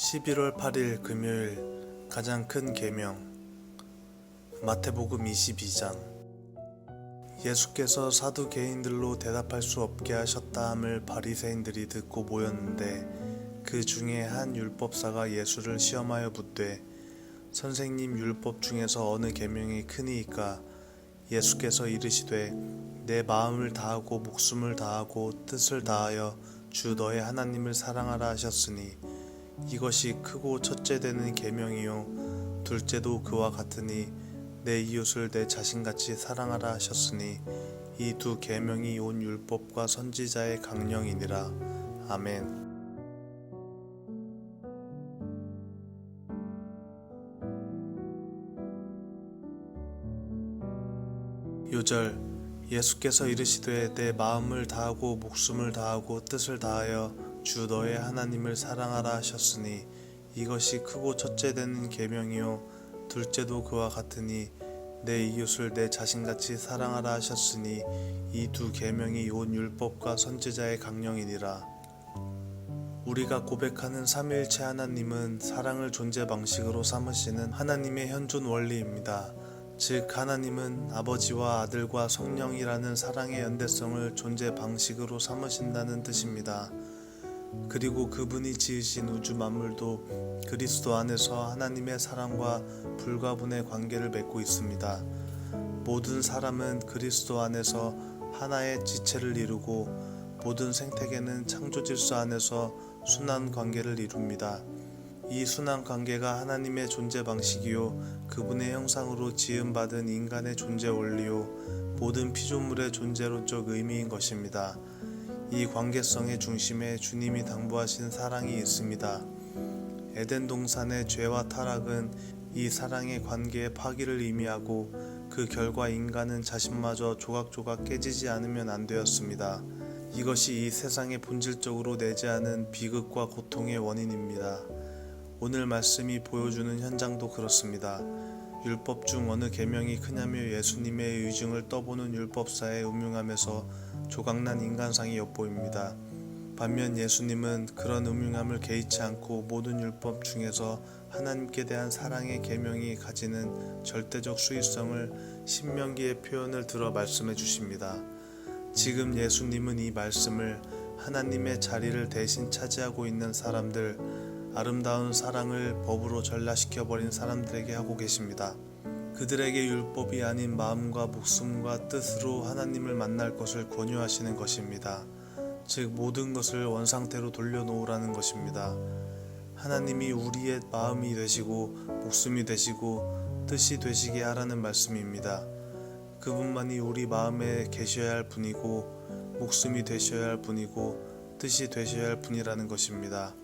11월 8일 금요일 가장 큰 계명. 마태복음 22장. 예수께서 사두개인들로 대답할 수 없게 하셨다 함을 바리새인들이 듣고 모였는데 그 중에 한 율법사가 예수를 시험하여 묻되 선생님 율법 중에서 어느 계명이 크니이까? 예수께서 이르시되 내 마음을 다하고 목숨을 다하고 뜻을 다하여 주 너의 하나님을 사랑하라 하셨으니 이것이 크고 첫째 되는 계명이요 둘째도 그와 같으니 내 이웃을 내 자신같이 사랑하라 하셨으니 이 두 계명이 온 율법과 선지자의 강령이니라 아멘. 요절 예수께서 이르시되 내 마음을 다하고 목숨을 다하고 뜻을 다하여 주 너의 하나님을 사랑하라 하셨으니 이것이 크고 첫째 되는 계명이요 둘째도 그와 같으니 내 이웃을 내 자신같이 사랑하라 하셨으니 이 두 계명이 온 율법과 선지자의 강령이니라 우리가 고백하는 삼위일체 하나님은 사랑을 존재 방식으로 삼으시는 하나님의 현존 원리입니다. 즉 하나님은 아버지와 아들과 성령이라는 사랑의 연대성을 존재 방식으로 삼으신다는 뜻입니다. 그리고 그분이 지으신 우주 만물도 그리스도 안에서 하나님의 사랑과 불가분의 관계를 맺고 있습니다. 모든 사람은 그리스도 안에서 하나의 지체를 이루고 모든 생태계는 창조 질서 안에서 순환 관계를 이룹니다. 이 순환 관계가 하나님의 존재 방식이요 그분의 형상으로 지음 받은 인간의 존재 원리요 모든 피조물의 존재론적 의미인 것입니다. 이 관계성의 중심에 주님이 당부하신 사랑이 있습니다. 에덴 동산의 죄와 타락은 이 사랑의 관계의 파기를 의미하고 그 결과 인간은 자신마저 조각조각 깨지지 않으면 안 되었습니다. 이것이 이 세상에 본질적으로 내재하는 비극과 고통의 원인입니다. 오늘 말씀이 보여주는 현장도 그렇습니다. 율법 중 어느 계명이 크냐며 예수님의 의증을 떠보는 율법사의 음흉함에서 조각난 인간상이 엿보입니다. 반면 예수님은 그런 음흉함을 개의치 않고 모든 율법 중에서 하나님께 대한 사랑의 계명이 가지는 절대적 수위성을 신명기의 표현을 들어 말씀해 주십니다. 지금 예수님은 이 말씀을 하나님의 자리를 대신 차지하고 있는 사람들, 아름다운 사랑을 법으로 전라시켜 버린 사람들에게 하고 계십니다. 그들에게 율법이 아닌 마음과 목숨과 뜻으로 하나님을 만날 것을 권유하시는 것입니다. 즉 모든 것을 원상태로 돌려놓으라는 것입니다. 하나님이 우리의 마음이 되시고 목숨이 되시고 뜻이 되시게 하라는 말씀입니다. 그분만이 우리 마음에 계셔야 할 분이고 목숨이 되셔야 할 분이고 뜻이 되셔야 할 분이라는 것입니다.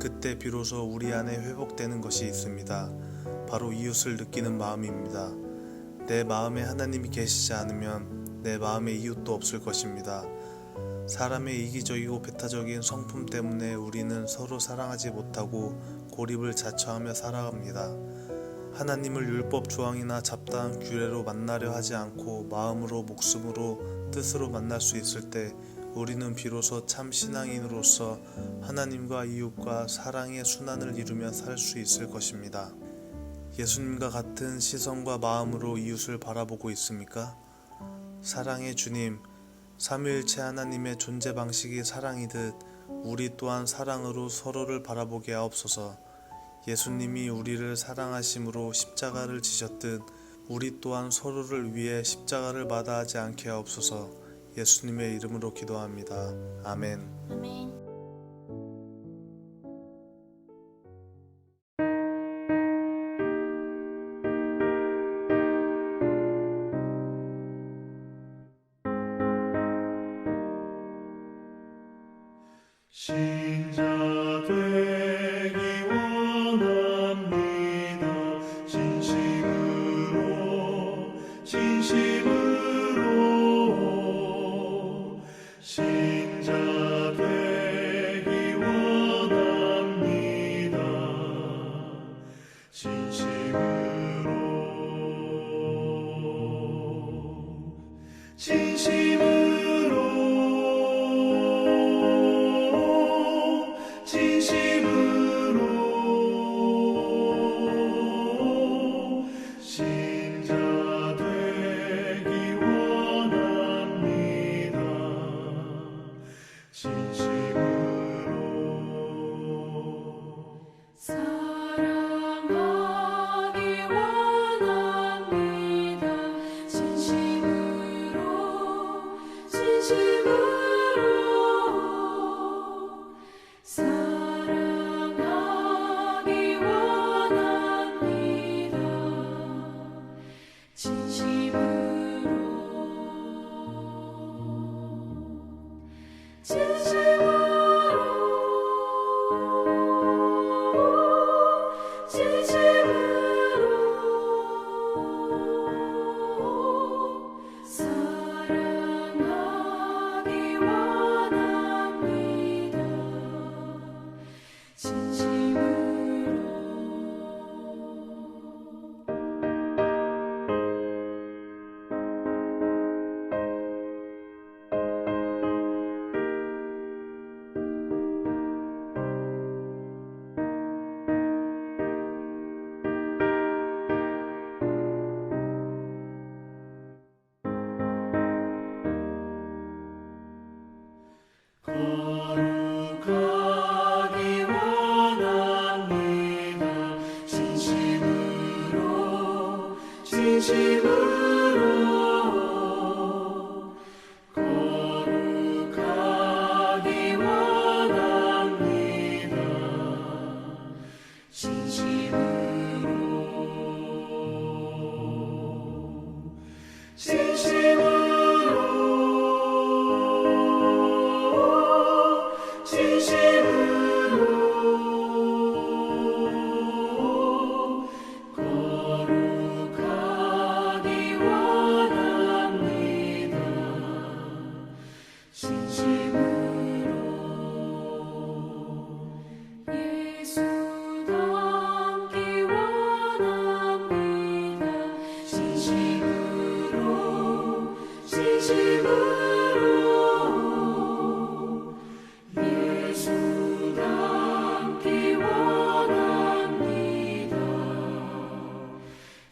그때 비로소 우리 안에 회복되는 것이 있습니다. 바로 이웃을 느끼는 마음입니다. 내 마음에 하나님이 계시지 않으면 내 마음에 이웃도 없을 것입니다. 사람의 이기적이고 배타적인 성품 때문에 우리는 서로 사랑하지 못하고 고립을 자처하며 살아갑니다. 하나님을 율법 조항이나 잡다한 규례로 만나려 하지 않고 마음으로 목숨으로 뜻으로 만날 수 있을 때 우리는 비로소 참 신앙인으로서 하나님과 이웃과 사랑의 순환을 이루며 살 수 있을 것입니다. 예수님과 같은 시선과 마음으로 이웃을 바라보고 있습니까? 사랑의 주님, 삼위일체 하나님의 존재 방식이 사랑이듯 우리 또한 사랑으로 서로를 바라보게 하옵소서. 예수님이 우리를 사랑하심으로 십자가를 지셨듯 우리 또한 서로를 위해 십자가를 마다하지 않게 하옵소서. 예수님의 이름으로 기도합니다. 아멘. 아멘. 진심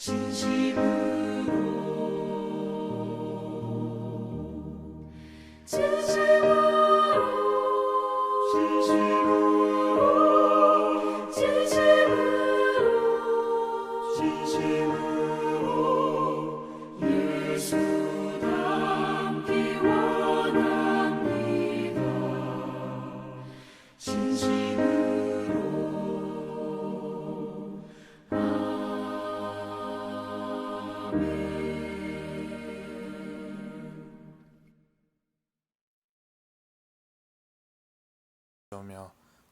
진심으로